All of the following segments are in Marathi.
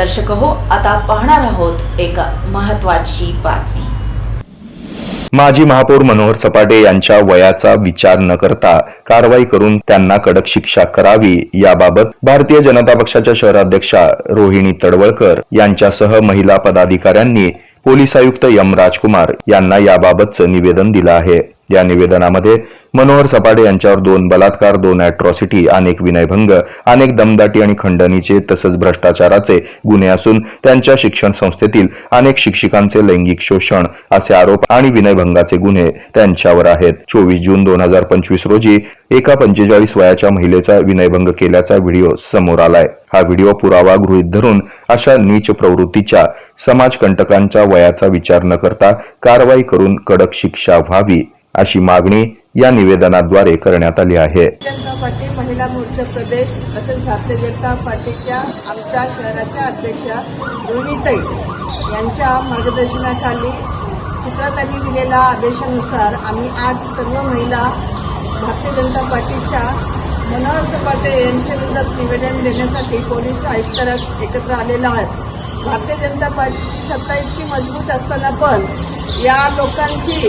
दर्शक हो आता पाहणार आहोत एक महत्वाची बातमी. माजी महापौर मनोहर सपाटे यांच्या वयाचा विचार न करता कारवाई करून त्यांना कडक शिक्षा करावी याबाबत भारतीय जनता पक्षाच्या शहराध्यक्षा रोहिणी तडवळकर यांच्यासह महिला पदाधिकाऱ्यांनी पोलीस आयुक्त यम राजकुमार यांना याबाबतचं निवेदन दिलं आहे. या निवेदनामध्ये मनोहर सपाटे यांच्यावर दोन बलात्कार दोन अॅट्रॉसिटी अनेक विनयभंग अनेक दमदाटी आणि खंडणीचे तसंच भ्रष्टाचाराचे गुन्हे असून त्यांच्या शिक्षण संस्थेतील अनेक शिक्षिकांचे लैंगिक शोषण असे आरोप आणि विनयभंगाचे गुन्हे त्यांच्यावर आहेत. चोवीस जून दोन हजार पंचवीस रोजी एका पंचेचाळीस वयाच्या महिलेचा विनयभंग केल्याचा व्हिडिओ समोर आलाय. हा व्हिडिओ पुरावा गृहीत धरून अशा नीच प्रवृत्तीच्या समाजकंटकांच्या वयाचा विचार न करता कारवाई करून कडक शिक्षा व्हावी. अशी मागणी या निवेदनाद्वारे करण्यात आली आहे. जनता पार्टी महिला मोर्चा प्रदेश तसेच भारतीय जनता पार्टीच्या आमच्या शहराच्या अध्यक्षा रोहिताई यांच्या मार्गदर्शनाखाली चित्रातांनी दिलेल्या आदेशानुसार आम्ही आज सर्व महिला भारतीय जनता पार्टीच्या मनोहर सपाटे यांच्या विरोधात निवेदन देण्यासाठी पोलीस आयुक्तालयात एकत्र आलेला आहेत भारतीय जनता पार्टीची सत्ता इतकी मजबूत असताना पण या लोकांची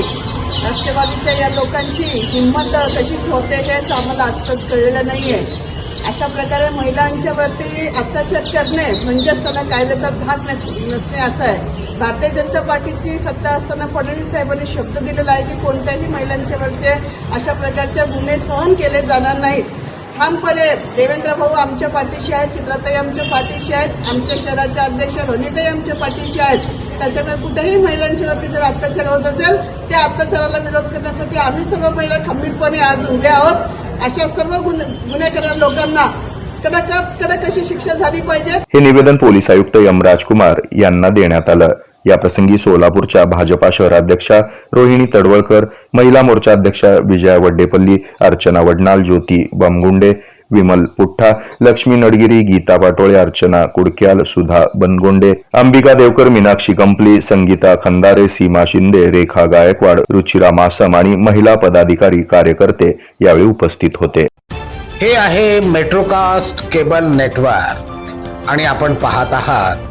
राष्ट्रवादीच्या या लोकांची हिंमत कशीच होते हेच आम्हाला आजपर्यंत कळलेलं नाहीये. अशा प्रकारे महिलांच्यावरती अत्याचार करणे म्हणजेच त्यांना कायद्याचा घात नस- नसणे असं आहे. भारतीय जनता पार्टीची सत्ता असताना फडणवीस साहेबांनी शब्द दिलेला आहे की कोणत्याही महिलांच्यावरती अशा प्रकारचे गुन्हे सहन केले जाणार नाहीत. ठामपणे देवेंद्र भाऊ आमच्या पाठीशी आहेत चित्राताई आमच्या पाठीशी आहेत आमच्या शहराच्या अध्यक्ष रोनिताई आमच्या पाठीशी आहेत. त्याच्यामुळे कुठेही महिलांच्या वरती जर अत्याचार होत असेल त्या अत्याचाराला विरोध करण्यासाठी आम्ही सर्व महिला खंबीरपणे आज उभे आहोत. अशा सर्व गुन्हे गुन्हेगार लोकांना कडक कडक अशी शिक्षा झाली पाहिजे. हे निवेदन पोलीस आयुक्त यमराज कुमार यांना देण्यात आलं. या प्रसंगी सोलापूरच्या भाजपा शहराध्यक्षा रोहिणी तडवळकर महिला मोर्चा अध्यक्षा विजया वड्डेपल्ली अर्चना वडनाल ज्योती बमगुंडे विमल पुठ्ठा लक्ष्मी नडगिरी गीता पाटोळे अर्चना कुडक्याल सुधा बनगोंडे अंबिका देवकर मीनाक्षी कंपली संगीता खंदारे सीमा शिंदे रेखा गायकवाड रुचिरा मासम आणि महिला पदाधिकारी कार्यकर्ते यावेळी उपस्थित होते. हे आहे मेट्रोकास्ट केबल नेटवर्क आणि आपण पाहत आहात